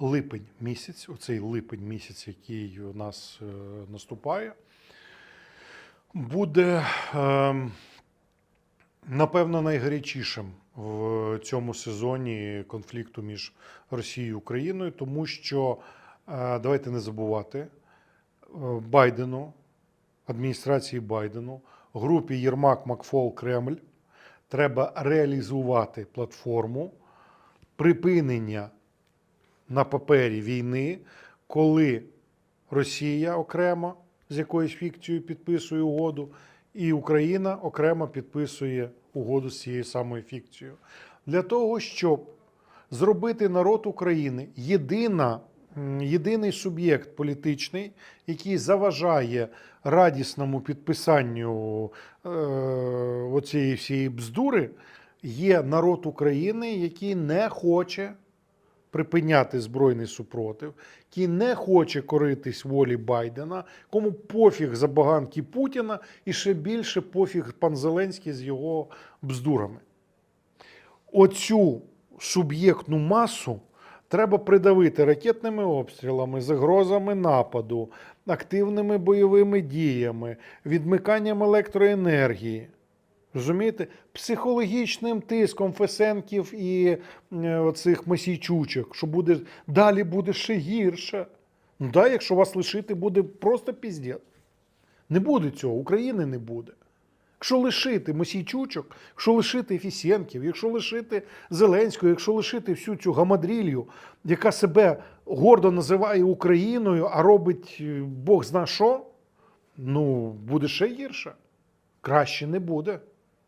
липень місяць, оцей липень місяць, який у нас е, наступає, буде, е, напевно, найгарячішим в цьому сезоні конфлікту між Росією і Україною, тому що е, давайте не забувати е, Байдену, адміністрації Байдену, групі Єрмак Макфол Кремль треба реалізувати платформу припинення на папері війни, коли Росія окремо з якоюсь фікцією підписує угоду, і Україна окремо підписує угоду з цією самою фікцією. Для того, щоб зробити народ України єдина, єдиний суб'єкт політичний, який заважає радісному підписанню е, оцієї всієї бздури, є народ України, який не хоче припиняти збройний супротив, який не хоче коритись волі Байдена, кому пофіг забаганки Путіна і ще більше пофіг пан Зеленський з його бздурами. Оцю суб'єктну масу треба придавити ракетними обстрілами, загрозами нападу, активними бойовими діями, відмиканням електроенергії. Розумієте, психологічним тиском Фесенків і е, оцих Масійчучок, що буде далі буде ще гірше. Ну да, якщо вас лишити, буде просто піздець. Не буде цього, України не буде. Якщо лишити Мосійчучок, якщо лишити Фісєнків, якщо лишити Зеленського, якщо лишити всю цю гамадрілью, яка себе гордо називає Україною, а робить е, Бог зна що, ну буде ще гірше. Краще не буде.